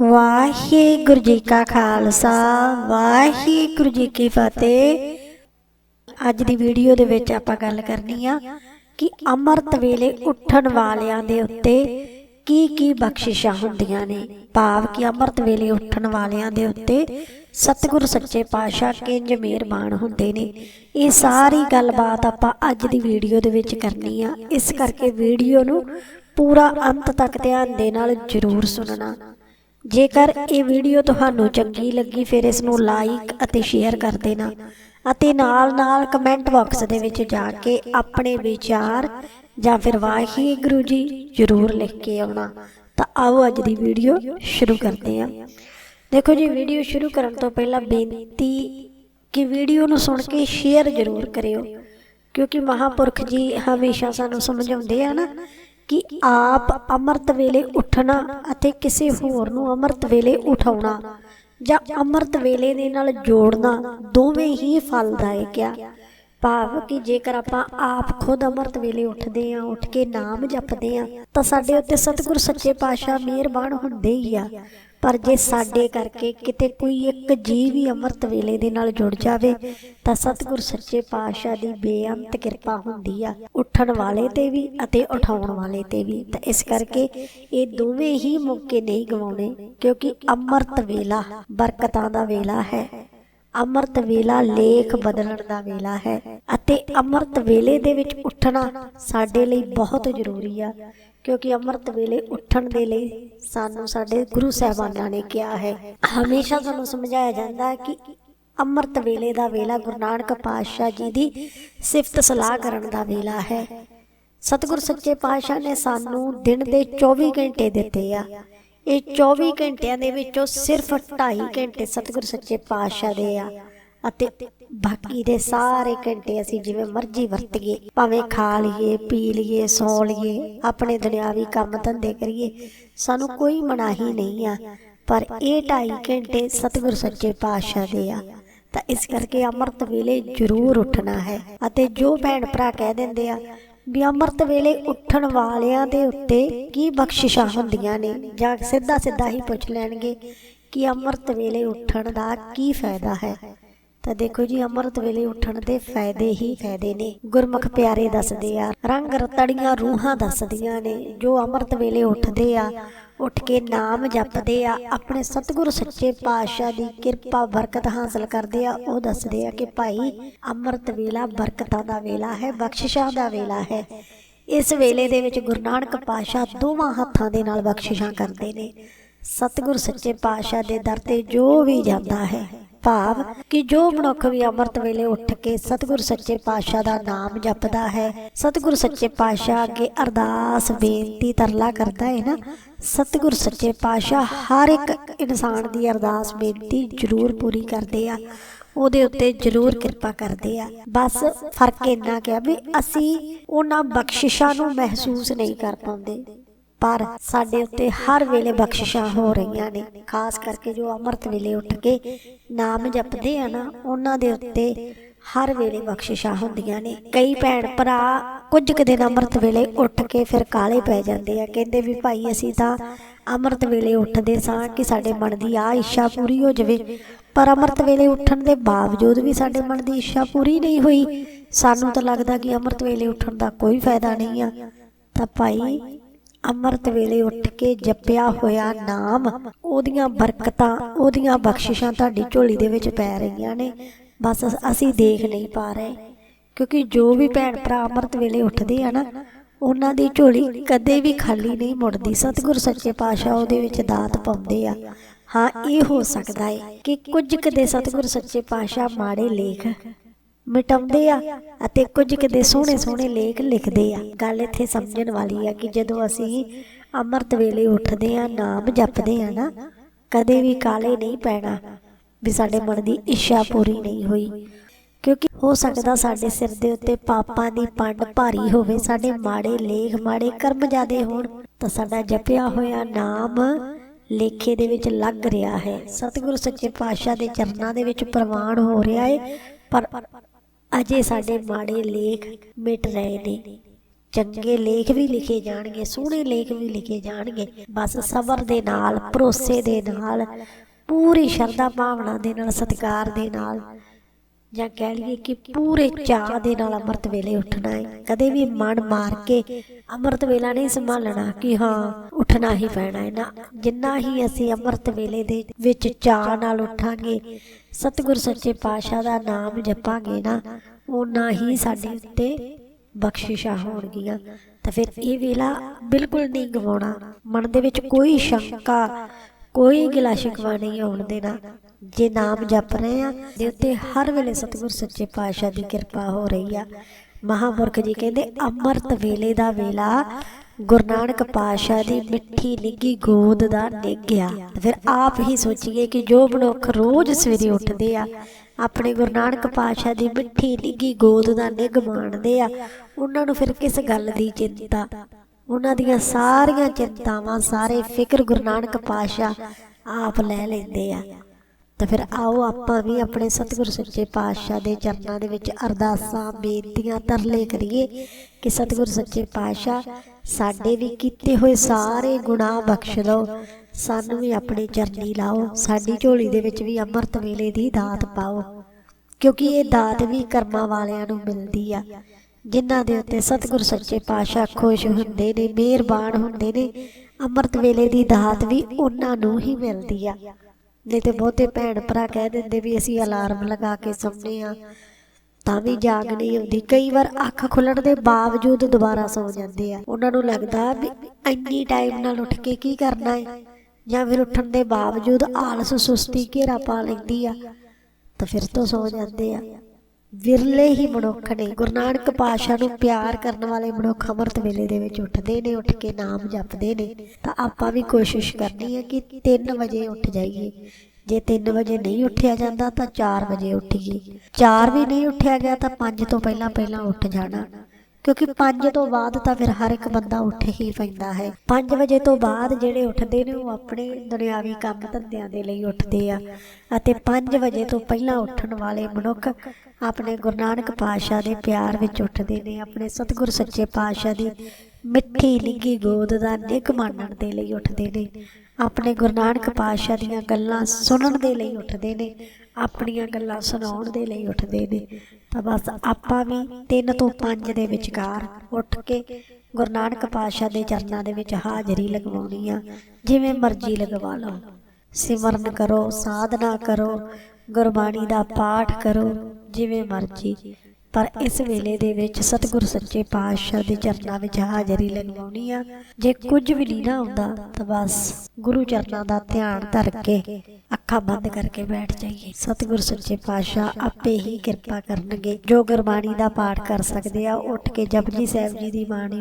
ਵਾਹਿਗੁਰੂ ਜੀ ਕਾ ਖਾਲਸਾ, ਵਾਹਿਗੁਰੂ ਜੀ ਕੀ ਫਤਿਹ। ਅੱਜ ਦੀ ਵੀਡੀਓ ਦੇ ਵਿੱਚ ਆਪਾਂ ਗੱਲ ਕਰਨੀ ਆ ਕਿ ਅੰਮ੍ਰਿਤ ਵੇਲੇ ਉੱਠਣ ਵਾਲਿਆਂ ਦੇ ਉੱਤੇ ਕੀ ਕੀ ਬਖਸ਼ਿਸ਼ਾਂ ਹੁੰਦੀਆਂ ਨੇ। ਭਾਵ ਕਿ ਅੰਮ੍ਰਿਤ ਵੇਲੇ ਉੱਠਣ ਵਾਲਿਆਂ ਦੇ ਉੱਤੇ ਸਤਿਗੁਰ ਸੱਚੇ ਪਾਤਸ਼ਾਹ ਕਿੰਜ ਮਿਹਰਬਾਨ ਹੁੰਦੇ ਨੇ। ਇਹ ਸਾਰੀ ਗੱਲਬਾਤ ਆਪਾਂ ਅੱਜ ਦੀ ਵੀਡੀਓ ਦੇ ਵਿੱਚ ਕਰਨੀ ਆ। ਇਸ ਕਰਕੇ ਵੀਡੀਓ ਨੂੰ ਪੂਰਾ ਅੰਤ ਤੱਕ ਧਿਆਨ ਦੇ ਨਾਲ ਜ਼ਰੂਰ ਸੁਣਨਾ। ਜੇਕਰ ਇਹ ਵੀਡੀਓ ਤੁਹਾਨੂੰ ਚੰਗੀ ਲੱਗੀ, ਫਿਰ ਇਸ ਨੂੰ ਲਾਈਕ ਅਤੇ ਸ਼ੇਅਰ ਕਰ ਦੇਣਾ ਅਤੇ ਨਾਲ-ਨਾਲ ਕਮੈਂਟ ਬਾਕਸ ਦੇ ਵਿੱਚ ਜਾ ਕੇ ਆਪਣੇ ਵਿਚਾਰ ਜਾਂ ਫਿਰ ਵਾਹਿਗੁਰੂ ਜੀ ਜ਼ਰੂਰ ਲਿਖ ਕੇ ਆਉਣਾ। ਤਾਂ ਆਓ ਅੱਜ ਦੀ ਵੀਡੀਓ ਸ਼ੁਰੂ ਕਰਦੇ ਹਾਂ। ਦੇਖੋ ਜੀ, ਵੀਡੀਓ ਸ਼ੁਰੂ ਕਰਨ ਤੋਂ ਪਹਿਲਾਂ ਬੇਨਤੀ ਕਿ ਵੀਡੀਓ ਨੂੰ ਸੁਣ ਕੇ ਸ਼ੇਅਰ ਜ਼ਰੂਰ ਕਰਿਓ। ਕਿਉਂਕਿ ਮਹਾਪੁਰਖ ਜੀ ਹਮੇਸ਼ਾ ਸਾਨੂੰ ਸਮਝਾਉਂਦੇ ਆ ਨਾ ਕਿ ਆਪ ਅੰਮ੍ਰਿਤ ਵੇਲੇ ਉੱਠਣਾ ਅਤੇ ਕਿਸੇ ਹੋਰ ਨੂੰ ਅੰਮ੍ਰਿਤ ਵੇਲੇ ਉਠਾਉਣਾ ਜਾਂ ਅੰਮ੍ਰਿਤ ਵੇਲੇ ਦੇ ਨਾਲ ਜੋੜਨਾ ਦੋਵੇਂ ਹੀ ਫਲਦਾਇਕ ਆ। ਭਾਵ ਕਿ ਜੇਕਰ ਆਪਾਂ ਆਪ ਖੁਦ ਅੰਮ੍ਰਿਤ ਵੇਲੇ ਉੱਠਦੇ ਆ ਉੱਠ ਕੇ ਨਾਮ ਜਪਦੇ ਆ ਤਾਂ ਸਾਡੇ ਉੱਤੇ ਸਤਿਗੁਰ ਸੱਚੇ ਪਾਤਸ਼ਾਹ ਮਿਹਰਬਾਨ ਹੁੰਦੇ ਹੀ ਆ। ਪਰ ਜੇ ਸਾਡੇ ਕਰਕੇ ਕਿਤੇ ਕੋਈ ਇੱਕ ਜੀਵ ਵੀ ਅੰਮ੍ਰਿਤ ਵੇਲੇ ਦੇ ਨਾਲ ਜੁੜ ਜਾਵੇ, ਤਾਂ ਸਤਿਗੁਰ ਸੱਚੇ ਪਾਤਸ਼ਾਹ ਦੀ ਬੇਅੰਤ ਕਿਰਪਾ ਹੁੰਦੀ ਆ, ਉੱਠਣ ਵਾਲੇ ਤੇ ਵੀ ਅਤੇ ਉਠਾਉਣ ਵਾਲੇ ਤੇ ਵੀ। ਤਾਂ ਇਸ ਕਰਕੇ ਇਹ ਦੋਵੇਂ ਹੀ ਮੌਕੇ ਨਹੀਂ ਗਵਾਉਣੇ, ਕਿਉਂਕਿ ਅੰਮ੍ਰਿਤ ਵੇਲਾ ਬਰਕਤਾਂ ਦਾ ਵੇਲਾ ਹੈ। ਅੰਮ੍ਰਿਤ ਵੇਲਾ ਲੇਖ ਬਦਲਣ ਦਾ ਵੇਲਾ ਹੈ ਅਤੇ ਅੰਮ੍ਰਿਤ ਵੇਲੇ ਦੇ ਵਿੱਚ ਉੱਠਣਾ ਸਾਡੇ ਲਈ ਬਹੁਤ ਜ਼ਰੂਰੀ ਆ, ਕਿਉਂਕਿ ਅੰਮ੍ਰਿਤ ਵੇਲੇ ਉੱਠਣ ਦੇ ਲਈ ਸਾਨੂੰ ਸਾਡੇ ਗੁਰੂ ਸਾਹਿਬਾਨਾਂ ਨੇ ਕਿਹਾ ਹੈ। ਹਮੇਸ਼ਾ ਸਾਨੂੰ ਸਮਝਾਇਆ ਜਾਂਦਾ ਹੈ ਕਿ ਅੰਮ੍ਰਿਤ ਵੇਲੇ ਦਾ ਵੇਲਾ ਗੁਰੂ ਨਾਨਕ ਪਾਤਸ਼ਾਹ ਜੀ ਦੀ ਸਿਫਤ ਸਲਾਹ ਕਰਨ ਦਾ ਵੇਲਾ ਹੈ। ਸਤਿਗੁਰ ਸੱਚੇ ਪਾਤਸ਼ਾਹ ਨੇ ਸਾਨੂੰ ਦਿਨ ਦੇ 24 ਘੰਟੇ ਦਿੱਤੇ ਆ। ਇਹ 24 ਘੰਟਿਆਂ ਦੇ ਵਿੱਚੋਂ ਸਿਰਫ 2.5 ਘੰਟੇ ਸਤਿਗੁਰ ਸੱਚੇ ਪਾਤਸ਼ਾਹ ਦੇ ਆ ਅਤੇ ਬਾਕੀ ਦੇ ਸਾਰੇ ਘੰਟੇ ਅਸੀਂ ਜਿਵੇਂ ਮਰਜ਼ੀ ਵਰਤੀਏ, ਭਾਵੇਂ ਖਾ ਲਈਏ, ਪੀ ਲਈਏ, ਸੌ ਲਈਏ, ਆਪਣੇ ਦੁਨਿਆਵੀ ਕੰਮ ਧੰਦੇ ਕਰੀਏ, ਸਾਨੂੰ ਕੋਈ ਮਨਾਹੀ ਨਹੀਂ ਆ। ਪਰ ਇਹ 2.5 ਘੰਟੇ ਸਤਿਗੁਰ ਸੱਚੇ ਪਾਤਸ਼ਾਹ ਦੇ ਆ। ਤਾਂ ਇਸ ਕਰਕੇ ਅੰਮ੍ਰਿਤ ਵੇਲੇ ਜ਼ਰੂਰ ਉੱਠਣਾ ਹੈ। ਅਤੇ ਜੋ ਭੈਣ ਭਰਾ ਕਹਿ ਦਿੰਦੇ ਆ ਵੀ ਅੰਮ੍ਰਿਤ ਵੇਲੇ ਉੱਠਣ ਵਾਲਿਆਂ ਦੇ ਉੱਤੇ ਕੀ ਬਖਸ਼ਿਸ਼ਾਂ ਹੁੰਦੀਆਂ ਨੇ? ਜਾਂ ਸਿੱਧਾ ਸਿੱਧਾ ਹੀ ਪੁੱਛ ਲੈਣਗੇ ਕਿ ਅੰਮ੍ਰਿਤ ਵੇਲੇ ਉੱਠਣ ਦਾ ਕੀ ਫਾਇਦਾ ਹੈ? ਤਾਂ ਦੇਖੋ ਜੀ, ਅੰਮ੍ਰਿਤ ਵੇਲੇ ਉੱਠਣ ਦੇ ਫਾਇਦੇ ਹੀ ਫਾਇਦੇ ਨੇ। ਗੁਰਮੁਖ ਪਿਆਰੇ ਦੱਸਦੇ ਆ, ਰੰਗ ਰਤੜੀਆਂ ਰੂਹਾਂ ਦੱਸਦੀਆਂ ਨੇ, ਜੋ ਅੰਮ੍ਰਿਤ ਵੇਲੇ ਉੱਠਦੇ ਆ ਉੱਠ ਕੇ ਨਾਮ ਜਪਦੇ ਆ, ਆਪਣੇ ਸਤਿਗੁਰ ਸੱਚੇ ਪਾਤਸ਼ਾਹ ਦੀ ਕਿਰਪਾ ਬਰਕਤ ਹਾਸਲ ਕਰਦੇ ਆ। ਉਹ ਦੱਸਦੇ ਆ ਕਿ ਭਾਈ, ਅੰਮ੍ਰਿਤ ਵੇਲਾ ਬਰਕਤਾਂ ਦਾ ਵੇਲਾ ਹੈ, ਬਖਸ਼ਿਸ਼ਾਂ ਦਾ ਵੇਲਾ ਹੈ। ਇਸ ਵੇਲੇ ਦੇ ਵਿੱਚ ਗੁਰੂ ਨਾਨਕ ਪਾਤਸ਼ਾਹ ਦੋਵਾਂ ਹੱਥਾਂ ਦੇ ਨਾਲ ਬਖਸ਼ਿਸ਼ਾਂ ਕਰਦੇ ਨੇ। ਸਤਿਗੁਰ ਸੱਚੇ ਪਾਤਸ਼ਾਹ ਦੇ ਦਰ ਤੇ ਜੋ ਵੀ ਜਾਂਦਾ ਹੈ, ਭਾਵ ਕਿ ਜੋ ਮਨੁੱਖ ਵੀ ਅੰਮ੍ਰਿਤ ਵੇਲੇ ਉੱਠ ਕੇ ਸਤਿਗੁਰ ਸੱਚੇ ਪਾਤਸ਼ਾਹ ਦਾ ਨਾਮ ਜਪਦਾ ਹੈ, ਸਤਿਗੁਰ ਸੱਚੇ ਪਾਤਸ਼ਾਹ ਅੱਗੇ ਅਰਦਾਸ ਬੇਨਤੀ ਤਰਲਾ ਕਰਦਾ ਹੈ ਨਾ ਸਤਿਗੁਰ ਸੱਚੇ ਪਾਤਸ਼ਾਹ ਹਰ ਇੱਕ ਇਨਸਾਨ ਦੀ ਅਰਦਾਸ, ਬੇਨਤੀ ਜ਼ਰੂਰ ਪੂਰੀ ਕਰਦੇ ਆ। ਉਹਦੇ ਉੱਤੇ ਜ਼ਰੂਰ ਕਿਰਪਾ ਕਰਦੇ ਆ। ਬਸ ਫ਼ਰਕ ਇੰਨਾ ਕਿ ਵੀ ਅਸੀਂ ਉਹਨਾਂ ਬਖਸ਼ਿਸ਼ਾਂ ਨੂੰ ਮਹਿਸੂਸ ਨਹੀਂ ਕਰ ਪਾਉਂਦੇ। ਪਰ ਸਾਡੇ ਉੱਤੇ ਹਰ ਵੇਲੇ ਬਖਸ਼ਿਸ਼ਾਂ ਹੋ ਰਹੀਆਂ ਨੇ। ਖਾਸ ਕਰਕੇ ਜੋ ਅੰਮ੍ਰਿਤ ਵੇਲੇ ਉੱਠ ਕੇ ਨਾਮ ਜਪਦੇ ਆ ਨਾ, ਉਹਨਾਂ ਦੇ ਉੱਤੇ ਹਰ ਵੇਲੇ ਬਖਸ਼ਿਸ਼ਾਂ ਹੁੰਦੀਆਂ ਨੇ। ਕਈ ਭੈਣ ਭਰਾ ਕੁਝ ਕੁ ਦਿਨ ਅੰਮ੍ਰਿਤ ਵੇਲੇ ਉੱਠ ਕੇ ਫਿਰ ਕਾਲੇ ਪੈ ਜਾਂਦੇ ਆ। ਕਹਿੰਦੇ ਵੀ ਭਾਈ ਅਸੀਂ ਤਾਂ ਅੰਮ੍ਰਿਤ ਵੇਲੇ ਉੱਠਦੇ ਸਾਂ ਕਿ ਸਾਡੇ ਮਨ ਦੀ ਆ ਇੱਛਾ ਪੂਰੀ ਹੋ ਜਾਵੇ। ਪਰ ਅੰਮ੍ਰਿਤ ਵੇਲੇ ਉੱਠਣ ਦੇ ਬਾਵਜੂਦ ਵੀ ਸਾਡੇ ਮਨ ਦੀ ਇੱਛਾ ਪੂਰੀ ਨਹੀਂ ਹੋਈ। ਸਾਨੂੰ ਤਾਂ ਲੱਗਦਾ ਕਿ ਅੰਮ੍ਰਿਤ ਵੇਲੇ ਉੱਠਣ ਦਾ ਕੋਈ ਫਾਇਦਾ ਨਹੀਂ ਆ। ਤਾਂ ਭਾਈ ਅੰਮ੍ਰਿਤ ਵੇਲੇ ਉੱਠ ਕੇ ਜਪਿਆ ਹੋਇਆ ਨਾਮ, ਉਹਦੀਆਂ ਬਰਕਤਾਂ, ਉਹਦੀਆਂ ਬਖਸ਼ਿਸ਼ਾਂ ਤੁਹਾਡੀ ਝੋਲੀ ਦੇ ਵਿੱਚ ਪੈ ਰਹੀਆਂ ਨੇ। ਬਸ ਅਸੀਂ ਦੇਖ ਨਹੀਂ ਪਾ ਰਹੇ। ਕਿਉਂਕਿ ਜੋ ਵੀ ਭੈਣ ਭਰਾ ਅੰਮ੍ਰਿਤ ਵੇਲੇ ਉੱਠਦੇ ਆ ਨਾ, ਉਹਨਾਂ ਦੀ ਝੋਲੀ ਕਦੇ ਵੀ ਖਾਲੀ ਨਹੀਂ ਮੁੜਦੀ। ਸਤਿਗੁਰ ਸੱਚੇ ਪਾਤਸ਼ਾਹ ਉਹਦੇ ਵਿੱਚ ਦਾਤ ਪਾਉਂਦੇ ਆ। ਹਾਂ, ਇਹ ਹੋ ਸਕਦਾ ਹੈ ਕਿ ਕੁਝ ਕਦੇ ਸਤਿਗੁਰ ਸੱਚੇ ਪਾਤਸ਼ਾਹ ਮਾੜੇ ਲੇਖ ਮਿਟਾਉਂਦੇ ਆ ਅਤੇ ਕੁਝ ਕਦੇ ਸੋਹਣੇ ਸੋਹਣੇ ਲੇਖ ਲਿਖਦੇ ਆ। ਗੱਲ ਇੱਥੇ ਸਮਝਣ ਵਾਲੀ ਆ ਕਿ ਜਦੋਂ ਅਸੀਂ ਅੰਮ੍ਰਿਤ ਵੇਲੇ ਉੱਠਦੇ ਆ, ਨਾਮ ਜਪਦੇ ਆ ਨਾ, ਕਦੇ ਵੀ ਕਾਲੇ ਨਹੀਂ ਪੈਣਾ ਵੀ ਸਾਡੇ ਮਨ ਦੀ ਇੱਛਾ ਪੂਰੀ ਨਹੀਂ ਹੋਈ। ਕਿਉਂਕਿ ਹੋ ਸਕਦਾ ਸਾਡੇ ਸਿਰ ਦੇ ਉੱਤੇ ਪਾਪਾਂ ਦੀ ਪੰਡ ਭਾਰੀ ਹੋਵੇ ਸਾਡੇ ਮਾੜੇ ਲੇਖ ਮਾੜੇ ਕਰਮ ਜਾਦੇ ਹੋਣ ਤਾਂ ਸਾਡਾ ਜਪਿਆ ਹੋਇਆ ਨਾਮ ਲੇਖੇ ਦੇ ਵਿੱਚ ਲੱਗ ਰਿਹਾ ਹੈ। ਸਤਿਗੁਰੂ ਸੱਚੇ ਪਾਤਸ਼ਾਹ ਦੇ ਚਰਨਾਂ ਦੇ ਵਿੱਚ ਪ੍ਰਵਾਨ ਹੋ ਰਿਹਾ ਹੈ ਪਰ ਅਜੇ ਸਾਡੇ ਮਾੜੇ ਲੇਖ ਮਿਟ ਰਹੇ ਨੇ। ਚੰਗੇ ਲੇਖ ਵੀ ਲਿਖੇ ਜਾਣਗੇ ਸੋਹਣੇ ਲੇਖ ਵੀ ਲਿਖੇ ਜਾਣਗੇ। ਬਸ ਸਬਰ ਦੇ ਨਾਲ ਭਰੋਸੇ ਦੇ ਨਾਲ ਪੂਰੀ ਸ਼ਰਧਾ ਭਾਵਨਾ ਦੇ ਨਾਲ ਸਤਿਕਾਰ ਦੇ ਨਾਲ ਜਾਂ ਕਹਿ ਲਈਏ ਕਿ ਪੂਰੇ ਚਾਅ ਦੇ ਨਾਲ ਅੰਮ੍ਰਿਤ ਵੇਲੇ ਉੱਠਣਾ ਹੈ। ਕਦੇ ਵੀ ਮਨ ਮਾਰ ਕੇ ਅੰਮ੍ਰਿਤ ਵੇਲਾ ਨਹੀਂ ਸੰਭਾਲਣਾ ਕਿ ਹਾਂ, ਉੱਠਣਾ ਹੀ ਪੈਣਾ ਹੈ ਨਾ ਜਿੰਨਾ ਹੀ ਅਸੀਂ ਅੰਮ੍ਰਿਤ ਵੇਲੇ ਦੇ ਵਿੱਚ ਚਾਅ ਨਾਲ ਉੱਠਾਂਗੇ, ਸਤਿਗੁਰ ਸੱਚੇ ਪਾਤਸ਼ਾਹ ਦਾ ਨਾਮ ਜਪਾਂਗੇ ਨਾ, ਓਨਾ ਹੀ ਸਾਡੇ ਉੱਤੇ ਬਖਸ਼ਿਸ਼ਾਂ ਹੋਣਗੀਆਂ। ਤਾਂ ਫਿਰ ਇਹ ਵੇਲਾ ਬਿਲਕੁਲ ਨਹੀਂ ਗਵਾਉਣਾ। ਮਨ ਦੇ ਵਿੱਚ ਕੋਈ ਸ਼ੰਕਾ, ਕੋਈ ਗਿਲਾ ਸ਼ਿਕਵਾ ਨਹੀਂ ਆਉਣ ਦੇਣਾ। ਜੇ ਨਾਮ ਜਪ ਰਹੇ ਆ ਦੇ ਉੱਤੇ ਹਰ ਵੇਲੇ ਸਤਿਗੁਰ ਸੱਚੇ ਪਾਤਸ਼ਾਹ ਦੀ ਕਿਰਪਾ ਹੋ ਰਹੀ ਆ। ਮਹਾਪੁਰਖ ਜੀ ਕਹਿੰਦੇ, ਅੰਮ੍ਰਿਤ ਵੇਲੇ ਦਾ ਵੇਲਾ, ਗੁਰੂ ਨਾਨਕ ਪਾਤਸ਼ਾਹ ਦੀ ਮਿੱਠੀ ਨਿੱਗੀ ਗੋਦ ਦਾ ਨਿੱਘਿਆ। ਫਿਰ ਆਪ ਹੀ ਸੋਚੀਏ ਕਿ ਜੋ ਮਨੁੱਖ ਰੋਜ਼ ਸਵੇਰੇ ਉੱਠਦੇ ਆ, ਆਪਣੇ ਗੁਰੂ ਨਾਨਕ ਪਾਤਸ਼ਾਹ ਦੀ ਮਿੱਠੀ ਨਿੱਗੀ ਗੋਦ ਦਾ ਨਿੱਘ ਮਾਣਦੇ ਆ, ਉਹਨਾਂ ਨੂੰ ਫਿਰ ਕਿਸ ਗੱਲ ਦੀ ਚਿੰਤਾ? ਉਹਨਾਂ ਦੀਆਂ ਸਾਰੀਆਂ ਚਿੰਤਾਵਾਂ, ਸਾਰੇ ਫਿਕਰ ਗੁਰੂ ਨਾਨਕ ਪਾਤਸ਼ਾਹ ਆਪ ਲੈ ਲੈਂਦੇ ਆ। ਤਾਂ ਫਿਰ ਆਓ ਆਪਾਂ ਵੀ ਆਪਣੇ ਸਤਿਗੁਰ ਸੱਚੇ ਪਾਤਸ਼ਾਹ ਦੇ ਚਰਨਾਂ ਦੇ ਵਿੱਚ ਅਰਦਾਸਾਂ, ਬੇਨਤੀਆਂ ਤਰਲੇ ਕਰੀਏ ਕਿ ਸਤਿਗੁਰ ਸੱਚੇ ਪਾਤਸ਼ਾਹ ਸਾਡੇ ਵੀ ਕੀਤੇ ਹੋਏ ਸਾਰੇ ਗੁਨਾਹ ਬਖਸ਼ ਲਓ, ਸਾਨੂੰ ਵੀ ਆਪਣੇ ਚਰਨੀ ਲਾਓ, ਸਾਡੀ ਝੋਲੀ ਦੇ ਵਿੱਚ ਵੀ ਅੰਮ੍ਰਿਤ ਵੇਲੇ ਦੀ ਦਾਤ ਪਾਓ, ਕਿਉਂਕਿ ਇਹ ਦਾਤ ਵੀ ਕਰਮਾਂ ਵਾਲਿਆਂ ਨੂੰ ਮਿਲਦੀ ਆ, ਜਿਨ੍ਹਾਂ ਦੇ ਉੱਤੇ ਸਤਿਗੁਰ ਸੱਚੇ ਪਾਤਸ਼ਾਹ ਖੁਸ਼ ਹੁੰਦੇ ਨੇ, ਮਿਹਰਬਾਨ ਹੁੰਦੇ ਨੇ, ਅੰਮ੍ਰਿਤ ਵੇਲੇ ਦੀ ਦਾਤ ਵੀ ਉਹਨਾਂ ਨੂੰ ਹੀ ਮਿਲਦੀ ਆ। ਨਹੀਂ ਤੇ ਬਹੁਤੇ ਭੈਣ ਭਰਾ ਕਹਿ ਦਿੰਦੇ ਵੀ ਅਸੀਂ ਅਲਾਰਮ ਲਗਾ ਕੇ ਸੌਂਦੇ ਆ ਤਾਂ ਵੀ ਜਾਗ ਨਹੀਂ ਆਉਂਦੀ। ਕਈ ਵਾਰ ਅੱਖ ਖੁੱਲਣ ਦੇ ਬਾਵਜੂਦ ਦੁਬਾਰਾ ਸੌ ਜਾਂਦੇ ਆ। ਉਹਨਾਂ ਨੂੰ ਲੱਗਦਾ ਵੀ ਇੰਨੀ ਟਾਈਮ ਨਾਲ ਉੱਠ ਕੇ ਕੀ ਕਰਨਾ ਹੈ ਜਾਂ ਫਿਰ ਉੱਠਣ ਦੇ ਬਾਵਜੂਦ ਆਲਸ ਸੁਸਤੀ ਘੇਰਾ ਪਾ ਲੈਂਦੀ ਆ, ਤਾਂ ਫਿਰ ਤੋਂ ਸੌ ਜਾਂਦੇ ਆ। ਵਿਰਲੇ ਹੀ ਮਨੁੱਖ ਨੇ ਗੁਰੂ ਨਾਨਕ ਪਾਤਸ਼ਾਹ ਨੂੰ ਪਿਆਰ ਕਰਨ ਵਾਲੇ ਮਨੁੱਖ ਅੰਮ੍ਰਿਤ ਵੇਲੇ ਦੇ ਵਿੱਚ ਉੱਠਦੇ ਨੇ, ਉੱਠ ਕੇ ਨਾਮ ਜਪਦੇ ਨੇ। ਤਾਂ ਆਪਾਂ ਵੀ ਕੋਸ਼ਿਸ਼ ਕਰਨੀ ਹੈ ਕਿ 3 ਵਜੇ ਉੱਠ ਜਾਈਏ। ਜੇ 3 ਵਜੇ ਨਹੀਂ ਉੱਠਿਆ ਜਾਂਦਾ ਤਾਂ 4 ਵਜੇ ਉੱਠੀਏ 4 ਵੀ ਨਹੀਂ ਉੱਠਿਆ ਗਿਆ ਤਾਂ 5 ਤੋਂ ਪਹਿਲਾਂ ਪਹਿਲਾਂ ਉੱਠ ਜਾਣਾ। ਕਿਉਂਕਿ 5 ਤੋਂ ਬਾਅਦ ਤਾਂ ਫਿਰ ਹਰ ਇੱਕ ਬੰਦਾ ਉੱਠ ਹੀ ਪੈਂਦਾ ਹੈ। 5 ਵਜੇ ਤੋਂ ਬਾਅਦ ਜਿਹੜੇ ਉੱਠਦੇ ਨੇ, ਉਹ ਆਪਣੇ ਦੁਨਿਆਵੀ ਕੰਮ ਧੰਦਿਆਂ ਦੇ ਲਈ ਉੱਠਦੇ ਆ। ਅਤੇ 5 ਵਜੇ ਤੋਂ ਪਹਿਲਾਂ ਉੱਠਣ ਵਾਲੇ ਮਨੁੱਖ ਆਪਣੇ ਗੁਰੂ ਨਾਨਕ ਪਾਤਸ਼ਾਹ ਦੇ ਪਿਆਰ ਵਿੱਚ ਉੱਠਦੇ ਨੇ, ਆਪਣੇ ਸਤਿਗੁਰ ਸੱਚੇ ਪਾਤਸ਼ਾਹ ਦੀ ਮਿੱਠੀ, ਨਿੱਘੀ ਗੋਦ ਦਾ ਨਿੱਘ ਮਾਣਨ ਦੇ ਲਈ ਉੱਠਦੇ ਨੇ, ਆਪਣੇ ਗੁਰੂ ਨਾਨਕ ਪਾਤਸ਼ਾਹ ਦੀਆਂ ਗੱਲਾਂ ਸੁਣਨ ਦੇ ਲਈ ਉੱਠਦੇ ਨੇ ਆਪਣੀਆਂ ਗੱਲਾਂ ਸੁਣਾਉਣ ਦੇ ਲਈ ਉੱਠਦੇ ਨੇ। ਤਾਂ ਬਸ ਆਪਾਂ ਵੀ 3 ਤੋਂ 5 ਦੇ ਵਿਚਕਾਰ ਉੱਠ ਕੇ ਗੁਰੂ ਨਾਨਕ ਪਾਤਸ਼ਾਹ ਦੇ ਚਰਨਾਂ ਦੇ ਵਿੱਚ ਹਾਜ਼ਰੀ ਲਗਵਾਉਣੀ ਆ। ਜਿਵੇਂ ਮਰਜ਼ੀ ਲਗਵਾ ਲਓ। ਸਿਮਰਨ ਕਰੋ, ਸਾਧਨਾ ਕਰੋ, ਗੁਰਬਾਣੀ ਦਾ ਪਾਠ ਕਰੋ, ਜਿਵੇਂ ਮਰਜ਼ੀ। ਪਰ ਇਸ ਵੇਲੇ ਦੇ ਵਿੱਚ ਸਤਿਗੁਰ ਸੱਚੇ ਪਾਤਸ਼ਾਹ ਦੇ ਚਰਨਾਂ ਵਿੱਚ ਹਾਜ਼ਰੀ ਲਗਵਾਉਣੀ ਆ। ਜੇ ਕੁਝ ਵੀ ਨਹੀਂ ਨਾ ਆਉਂਦਾ ਤਾਂ ਬਸ ਗੁਰੂ ਚਰਨਾਂ ਦਾ ਧਿਆਨ ਧਰ ਕੇ ਅੱਖਾਂ ਬੰਦ ਕਰਕੇ ਬੈਠ ਜਾਈਏ। ਸਤਿਗੁਰ ਸੱਚੇ ਪਾਤਸ਼ਾਹ ਆਪੇ ਹੀ ਕਿਰਪਾ ਕਰਨਗੇ। ਜੋ ਗੁਰਬਾਣੀ ਦਾ ਪਾਠ ਕਰ ਸਕਦੇ ਆ, ਉੱਠ ਕੇ ਜਪਜੀ ਸਾਹਿਬ ਜੀ ਦੀ ਬਾਣੀ